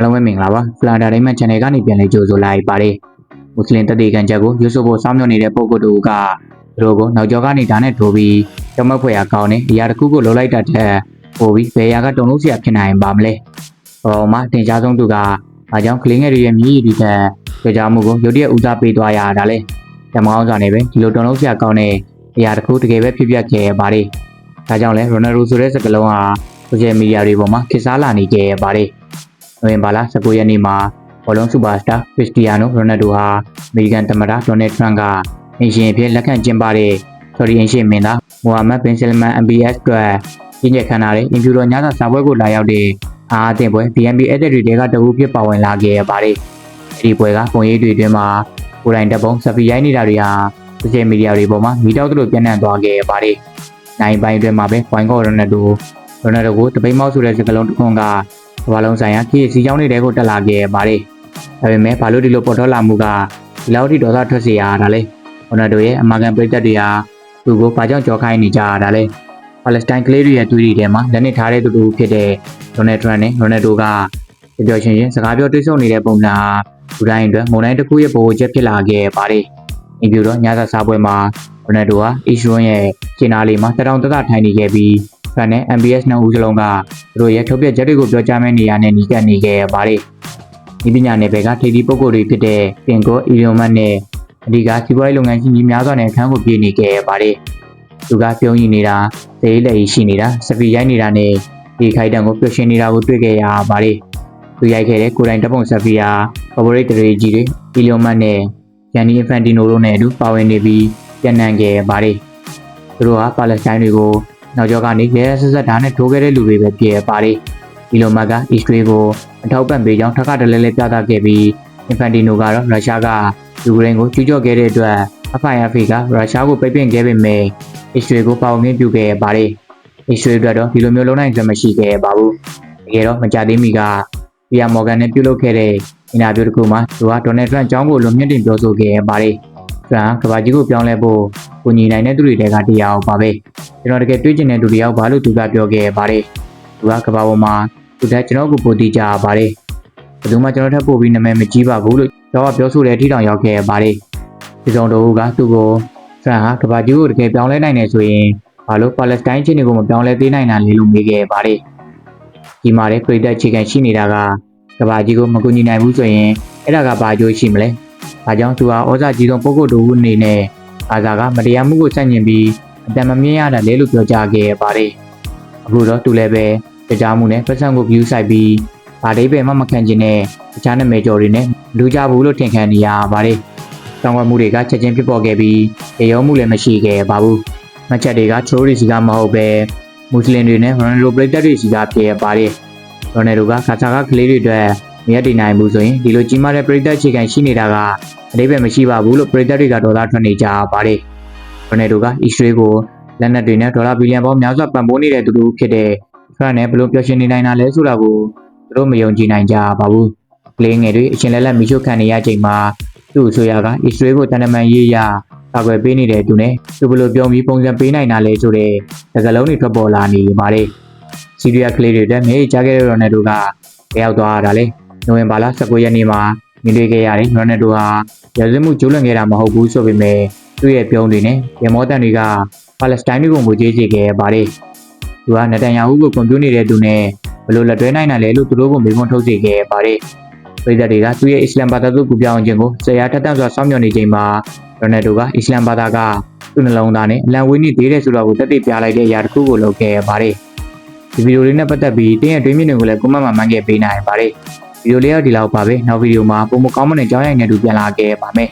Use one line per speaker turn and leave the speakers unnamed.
အားလုံးပဲမင်္ဂလာပါဖလာဒါဒိမန် channel ကနေပြန်လဲကြိုဆိုလိုက်ပါတယ်မွတ်စလင်တတိကန်ချက်ကိုရွတ်ဆိုဖို့စောင့်မျှော်နေတဲ့ပုံကိုယ်တို့ကသူတို့ကိုနောက်ကျောကနေဒါနဲ့ထိုးပြီးတမတ်ဖွယ်ရကောင်းနေအရာတစ်ခုကိုလှုပ်လိုက်တာတဲ့ပို့ပြီးဘယ်ရာကတုံလို့ဆရာဖြစ်နိုင်ပါမလဲဟောမှာတင်ကြားဆုံးသူကအားကြောင့်ကလင်းငယ်တွေရဲ့မြည်ရည်ဒီတဲ့ကြောင်မှုကိုရုတ်တရက်ဦးစားပေးသွားရတာလေတမအောင်စွာနဲ့ပဲဒီလိုတုံလို့ဆရာကောင်းတဲ့အရာတစ်ခုတကယ်ပဲဖြစ်ပျက်ခဲ့ပါတယ်ဒါကြောင့်လဲရိုနယ်ဒိုဆိုတဲ့စကားလုံးဟာဆိုရှယ်မီဒီယာတွေပေါ်မှာခေတ်စားလာနေကြပါတယ် နိုဝင်ဘာလ19ရက်နေ့မှာဘောလုံးစူပါစတာခရစ္စတီယာနိုရိုနယ်ဒိုဟာအမေရိကန်သမ္မတဒေါ်နယ်ထရန့်ကအင်ရှင်အဖြစ်လက်ခံကျင်းပတဲ့ဆော်ဒီအင်ရှင်မင်းသားမိုဟာမက်ဘင်ဆလမန် MBS အတွက်ကြီးညက်ခံထားတဲ့အင်ဖြူတော်ညစာစာပွဲကိုလာရောက်တဲ့အားအသင့်ပွဲ BNB အဲ့တဲ့တွေကတအူးဖြစ်ပါဝင်လာခဲ့ရပါတယ်။ဒီပွဲကပုံရိပ်တွေအတွင်းမှာကိုယ်တိုင်တပ်ပုံစပီရိုက်နေတာတွေဟာဆိုရှယ်မီဒီယာတွေပေါ်မှာမိတောက်သလိုပြန့်နှံ့သွားခဲ့ရပါတယ်။နိုင်ပိုင်းအတွင်းမှာပဲဝိုင်းကော်ရိုနယ်ဒိုရိုနယ်ဒိုကိုတပိတ်မောက်ဆိုတဲ့စကားလုံးတစ်ခုက ဘာလုံးဆိုင်ရာခီးစီချောင်းနေတဲ့ကိုတက်လာခဲ့ပါတယ်။ဒါပေမဲ့ဘာလို့ဒီလိုပေါ်ထွက်လာမှုကဒီလောက်ထိဒေါသထွက်စေရတာလဲ။ရိုနယ်ဒိုရဲ့အမာကန်ပရိသတ်တွေဟာသူ့ကိုဘာကြောင့်ကြောခိုင်းနေကြရတာလဲ။ပါလက်စတိုင်းကလေးတွေရဲ့တွေးတွေထဲမှာလက်နက်ထားတဲ့သူတို့ဖြစ်တဲ့ဒေါ်နယ်ထရန့်နဲ့ရိုနယ်ဒိုကပြောချင်းချင်းစကားပြောတွေ့ဆုံနေတဲ့ပုံစံဟာလူတိုင်းအတွက်မုံတိုင်းတစ်ခုရဲ့ပုံချက်ဖြစ်လာခဲ့ပါတယ်။အင်ပြူတော့ညစာစားပွဲမှာရိုနယ်ဒိုဟာအီရှရွန်ရဲ့ကျင်းနာလေးမှာတတောင်တတထိုင်နေခဲ့ပြီး ဖန်နဲ့ MBS နှစ်ဦးစလုံးကသူတို့ရဲ့ထုတ်ပြချက်တွေကိုပြောကြားမဲ့နေရာနဲ့ညီကပ်နေခဲ့ရပါတယ်။ဒီပညာနယ်ပယ်ကထိပ်သီးပုဂ္ဂိုလ်တွေဖြစ်တဲ့ပင်ကိုအီလီယိုမတ်နဲ့အဓိကစီးပွားရေးလုပ်ငန်းရှင်ကြီးများစွာနဲ့အခန်းကိုပြေးနေခဲ့ရပါတယ်။သူကပြုံးရည်နေတာ၊သေးလက်ရည်ရှိနေတာ၊စပီရိုက်နေတာနဲ့ဒီခိုက်တံကိုပျော်ရွှင်နေတာကိုတွေ့ခဲ့ရပါတယ်။သူရိုက်ခဲ့တဲ့ကိုယ်တိုင်တပ်ပုံစပီယာ favorite တွေကြီးတွေအီလီယိုမတ်နဲ့ယန်နီအဖန်တီနိုတို့နဲ့အတူပါဝင်နေပြီးပြန်နှံခဲ့ရပါတယ်။သူတို့ဟာပါလက်စတိုင်းတွေကို နောက်ကျောကနေရဲဆက်ဆက်ဓာတ်နဲ့ထိုးခဲ့တဲ့လူတွေပဲဖြစ်ရပါတယ်။အီလိုမတ်ကအီစထရီကိုအထောက်ပံ့ပေးကြောင်းထပ်ခါတလဲလဲပြသခဲ့ပြီးအင်ဖန်တီနိုကတော့ရုရှားကယူကရိန်းကိုကျူးကျော်ခဲ့တဲ့အတွက်အဖိုင်အဖေကရုရှားကိုပိတ်ပင်ခဲ့ပေမဲ့အီစထရီကိုပါဝင်ပြုခဲ့ရပါတယ်။အီစထရီအတွက်တော့ဒီလိုမျိုးလုံးနိုင်စမရှိခဲ့ပါဘူး။တကယ်တော့မကြသေးမီကပီယာမော်ဂန်နဲ့ပြုတ်လုပ်ခဲ့တဲ့အင်တာဗျူးတစ်ခုမှာသူကဒေါ်နယ်ထရန့်အကြောင်းကိုလွန်မြင့်တင်ပြောဆိုခဲ့ရပါတ ယ်။ထရန့်ကဘာကြီးကိုပြောင်းလဲဖို့ကိုညီနိုင်တဲ့သူတွေတဲကတရားအောင်ပါပဲ။ကျွန်တော်တကယ်တွေးကျင်တဲ့သူတယောက်ဘာလို့သူကပြောခဲ့ပါတယ်။သူကကဘာပေါ်မှာသူကကျွန်တော်ကိုပို့တီးကြပါတယ်။ဘယ်သူမှကျွန်တော်ထပ်ပို့ပြီးနာမည်မကြီးပါဘူးလို့ကျွန်တော်ကပြောဆိုတဲ့အထိတောင်ရောက်ခဲ့ပါတယ်။ဒီဆောင်တော်ကသူ့ကိုထရန့်ဟာကဘာကြီးကိုတကယ်ပြောင်းလဲနိုင်တယ်ဆိုရင်ဘာလို့ပါလက်စတိုင်းချင်းတွေကိုမပြောင်းလဲသေးနိုင်တာလဲလို့မေးခဲ့ပါတယ်။ဒီမှာတဲ့ပြည်သက်ခြေခံရှိနေတာကကဘာကြီးကိုမကူညီနိုင်ဘူးဆိုရင်အဲ့ဒါကဘာအကျိုးရှိမလဲ။ ဘာကြောင့်သူဟာဩဇာကြီးဆုံးပုဂ္ဂိုလ်တူအနေနဲ့အာဇာကမတရားမှုကိုစန့်ကျင်ပြီးအတံမမြင်ရတာလေလို့ပြောကြားခဲ့ရပါတယ်။အခုတော့သူလည်းပဲတရားမှုနဲ့ပတ်စံကို view ဆိုင်ပြီးဗာဒိပဲမှမခံကျင်တဲ့တခြားနာမည်ကျော်တွေနဲ့လူကြဘူးလို့ထင်ခံနေရပါတယ်။တောင်းဝမှုတွေကချက်ချင်းဖြစ်ပေါ်ခဲ့ပြီးရေရောမှုလည်းမရှိခဲ့ပါဘူး။မချက်တွေကချိုးရီစီကမဟုတ်ပဲမွတ်စလင်တွေနဲ့ရိုနယ်ဒိုပရိသတ်တွေစီကဖြစ်ရပါတယ်။ရိုနယ်ဒိုကခါချာကကလေးတွေအတွက် မရတည်နိုင်ဘူးဆိုရင်ဒီလိုကြီးမားတဲ့ပရိသတ်ခြေခံရှိနေတာကအတိပ္ပယ်မရှိပါဘူးလို့ပရိသတ်တွေကဒေါ်လာထွက်နေကြပါတယ်။ရိုနယ်ဒိုကအစ္စရေးကိုလက်နက်တွေနဲ့ဒေါ်လာဘီလီယံပေါင်းများစွာပံ့ပိုးနေတဲ့သူတို့ဖြစ်တဲ့ဖရန့်နဲ့ဘလို့ပျော်ရွှင်နေနိုင်တာလဲဆိုတာကိုသူတို့မယုံကြည်နိုင်ကြပါဘူး။ကလေးငယ်တွေအချင်းလက်လက်မိရှုခံနေရချိန်မှာသူ့အဆိုရကအစ္စရေးကိုတန်တမန်ရေးရကာကွယ်ပေးနေတဲ့သူနဲ့သူဘလို့ပြောပြီးပုံစံပေးနိုင်တာလဲဆိုတဲ့သကလုံးတွေထွက်ပေါ်လာနေပါတယ်။စီးရီးယားကလေးတွေတက်မြေကြားခဲ့တဲ့ရိုနယ်ဒိုကတယောက်သွားတာလေ နိုဝင်ဘာလ19ရက်နေ့မှာမြင်တွေ့ခဲ့ရတယ်ရိုနယ်ဒိုဟာရာဇဝတ်မှုကျူးလွန်ခဲ့တာမဟုတ်ဘူးဆိုပေမဲ့သူ့ရဲ့ပြုံးတွေနဲ့ရေမောတန်တွေကပါလက်စတိုင်းတွေကိုငိုကြးစေခဲ့ပါတယ်။သူကနတန်ယာဟုကိုကွန်ပျူတာနေတဲ့သူနဲ့ဘယ်လိုလက်တွဲနိုင်နိုင်လဲလို့သူတို့ကမေးခွန်းထုတ်စေခဲ့ပါတယ်။ပြည်သက်တွေကသူ့ရဲ့အစ္စလမ်ဘာသာသို့ကူပြောင်းခြင်းကိုဆရာထက်သန်စွာစောင့်မျှော်နေချိန်မှာရိုနယ်ဒိုကအစ္စလမ်ဘာသာကသူ့နှလုံးသားနဲ့အလံဝင်းနေသေးတယ်ဆိုတာကိုတက်တည်ပြလိုက်တဲ့အရာတစ်ခုကိုလုပ်ခဲ့ပါတယ်။ဒီဗီဒီယိုလေးနဲ့ပတ်သက်ပြီးတင်းရဲ့တွင်းမြင့်တွေကိုလည်းကွန်မန့်မှာမှန်းခဲ့ပေးနိုင်ပါတယ်။ ဗီဒီယိုလေးကဒီလောက်ပါပဲနောက်ဗီဒီယိုမှာပုံမကောင်းမတဲ့အကြောင်းအရာတွေပြန်လာခဲ့ပါမယ်